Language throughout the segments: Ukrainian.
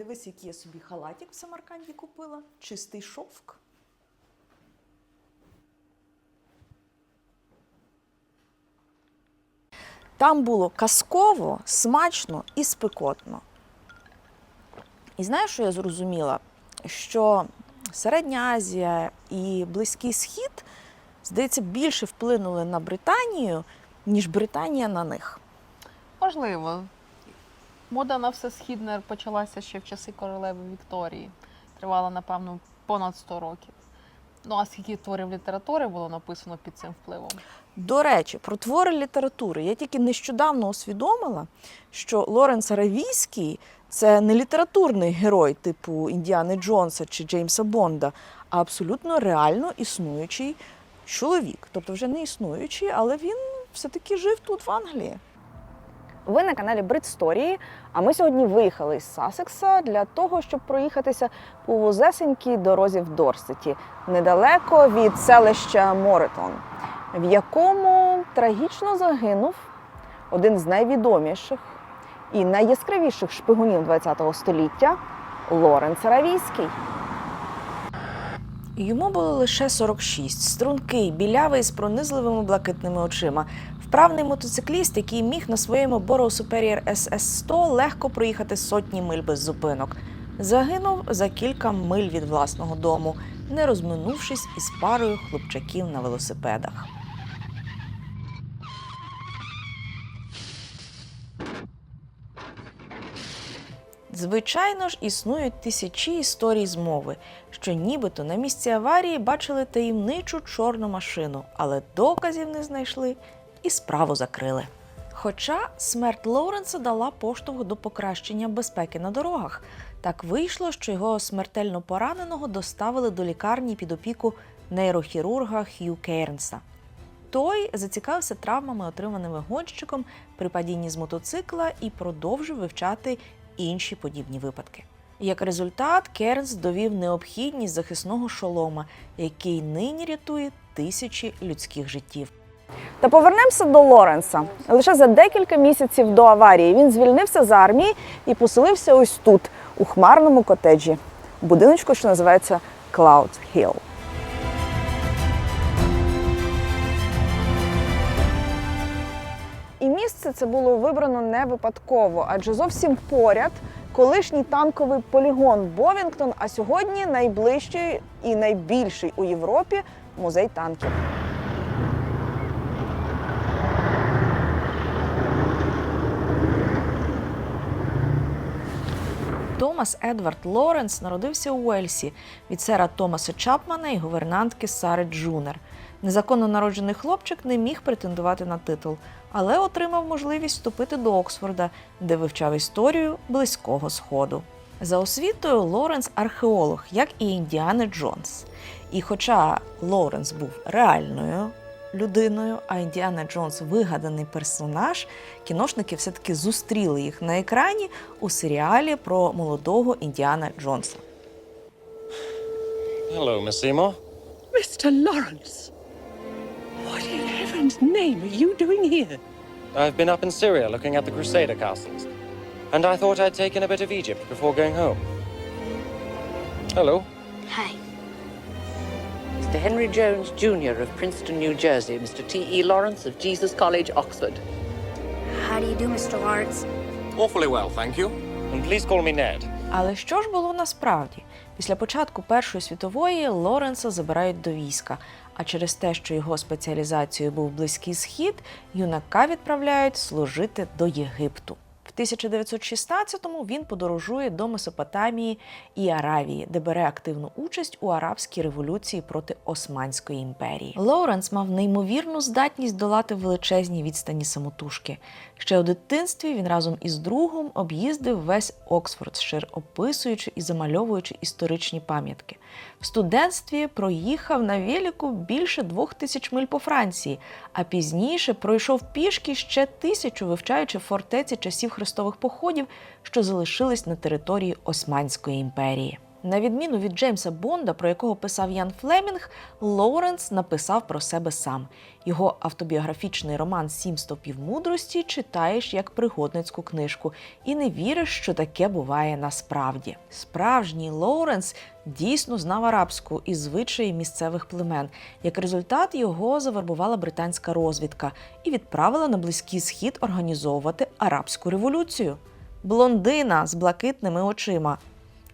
дивись, який я собі халатик в Самарканді купила. Чистий шовк. Там було казково, смачно і спекотно. І знаєш, що я зрозуміла? Що Середня Азія і Близький Схід, здається, більше вплинули на Британію, ніж Британія на них. Можливо. Мода на все східне почалася ще в часи королеви Вікторії. Тривала, напевно, понад 100 років. Ну, а скільки творів літератури було написано під цим впливом? До речі, про твори літератури. Я тільки нещодавно усвідомила, що Лоренс Аравійський це не літературний герой типу Індіани Джонса чи Джеймса Бонда, а абсолютно реально існуючий чоловік. Тобто вже не існуючий, але він все-таки жив тут, в Англії. Ви на каналі Бритсторії. А ми сьогодні виїхали з Сасекса для того, щоб проїхатися по вузесенькій дорозі в Дорсеті, недалеко від селища Моретон, в якому трагічно загинув один з найвідоміших і найяскравіших шпигунів ХХ століття Лоренц Аравійський. Йому було лише 46, стрункий, білявий з пронизливими блакитними очима. Вправний мотоцикліст, який міг на своєму Borough Superior SS-100 легко проїхати сотні миль без зупинок. Загинув за кілька миль від власного дому, не розминувшись із парою хлопчаків на велосипедах. Звичайно ж, існують тисячі історій змови, що нібито на місці аварії бачили таємничу чорну машину, але доказів не знайшли і справу закрили. Хоча смерть Лоуренса дала поштовх до покращення безпеки на дорогах. Так вийшло, що його смертельно пораненого доставили до лікарні під опіку нейрохірурга Хью Кейрнса. Той зацікавився травмами, отриманими гонщиком при падінні з мотоцикла, і продовжив вивчати інші подібні випадки. Як результат, Кернс довів необхідність захисного шолома, який нині рятує тисячі людських життів. Та повернемося до Лоренса. Лише за декілька місяців до аварії він звільнився з армії і поселився ось тут, у хмарному котеджі, будиночку, що називається Cloud Hill. І місце це було вибрано не випадково, адже зовсім поряд колишній танковий полігон Бовінгтон, а сьогодні найближчий і найбільший у Європі музей танків. Томас Едвард Лоренс народився у Уельсі від сера Томаса Чапмана і гувернантки Сари Джунер. Незаконно народжений хлопчик не міг претендувати на титул, але отримав можливість вступити до Оксфорда, де вивчав історію близького сходу. За освітою Лоренс археолог, як і Індіана Джонс. І хоча Лоренс був реальною людиною, а Індіана Джонс вигаданий персонаж, кіношники все-таки зустріли їх на екрані у серіалі про молодого Індіана Джонса. Hello, Miss Seymour. Mr. Lawrence! What in heaven's name are you doing here? I've been up in Syria looking at the Crusader castles, and I thought I'd take in a bit of Egypt before going home. Hello. Hi. Mr. Henry Jones, Jr. of Princeton, New Jersey. Mr. T.E. Lawrence of Jesus College, Oxford. How do you do, Mr. Lawrence? Awfully well, thank you. And please call me Ned. Але що ж було насправді? Після початку Першої світової Лоренса забирають до війська, а через те, що його спеціалізацією був Близький Схід, юнака відправляють служити до Єгипту. В 1916-му він подорожує до Месопотамії і Аравії, де бере активну участь у арабській революції проти Османської імперії. Лоуренс мав неймовірну здатність долати величезні відстані самотужки. Ще у дитинстві він разом із другом об'їздив весь Оксфордшир, описуючи і замальовуючи історичні пам'ятки. В студентстві проїхав на Веліку більше двох тисяч миль по Франції, а пізніше пройшов пішки ще тисячу, вивчаючи фортеці часів хрестових походів, що залишились на території Османської імперії. На відміну від Джеймса Бонда, про якого писав Ян Флемінг, Лоуренс написав про себе сам. Його автобіографічний роман Сім стовпів мудрості читаєш як пригодницьку книжку і не віриш, що таке буває насправді. Справжній Лоуренс дійсно знав арабську і звичаї місцевих племен. Як результат, його завербувала британська розвідка і відправила на близький схід організовувати арабську революцію. Блондина з блакитними очима.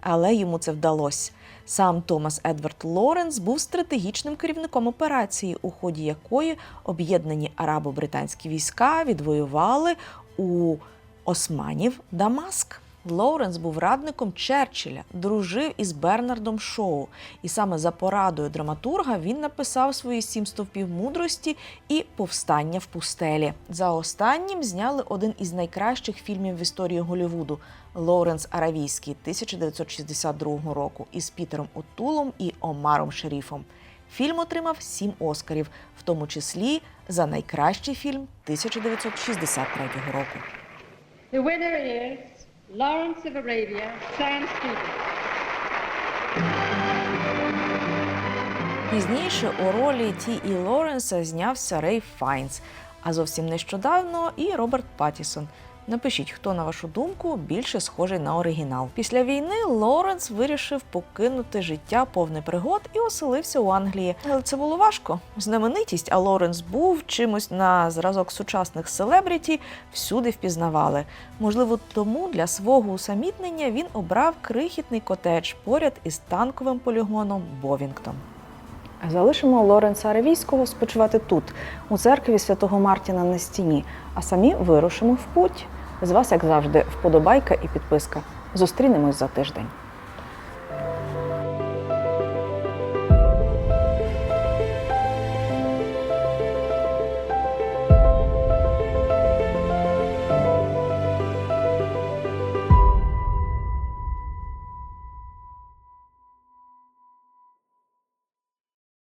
Але йому це вдалося. Сам Томас Едвард Лоренс був стратегічним керівником операції, у ході якої об'єднані арабо-британські війська відвоювали у османів Дамаск. Лоуренс був радником Черчилля, дружив із Бернардом Шоу, і саме за порадою драматурга він написав свої сім стовпів мудрості і повстання в пустелі. За останнім зняли один із найкращих фільмів в історії Голлівуду Лоуренс Аравійський 1962 року із Пітером Отулом і Омаром Шеріфом. Фільм отримав сім Оскарів, в тому числі за найкращий фільм 1963 року. The winner is Lawrence of Arabia, Sam Stevens. Пізніше у ролі Ті І Лоренса знявся Рей Файнс, а зовсім нещодавно і Роберт Паттісон. Напишіть, хто на вашу думку більше схожий на оригінал. Після війни Лоренс вирішив покинути життя повне пригод і оселився у Англії. Але це було важко. Знаменитість, а Лоренс був чимось на зразок сучасних селебріті, всюди впізнавали. Можливо, тому для свого усамітнення він обрав крихітний котедж поряд із танковим полігоном Бовінгтон. Залишимо Лоренса Аравійського спочивати тут, у церкві святого Мартіна на стіні, а самі вирушимо в путь. З вас, як завжди, вподобайка і підписка. Зустрінемось за тиждень.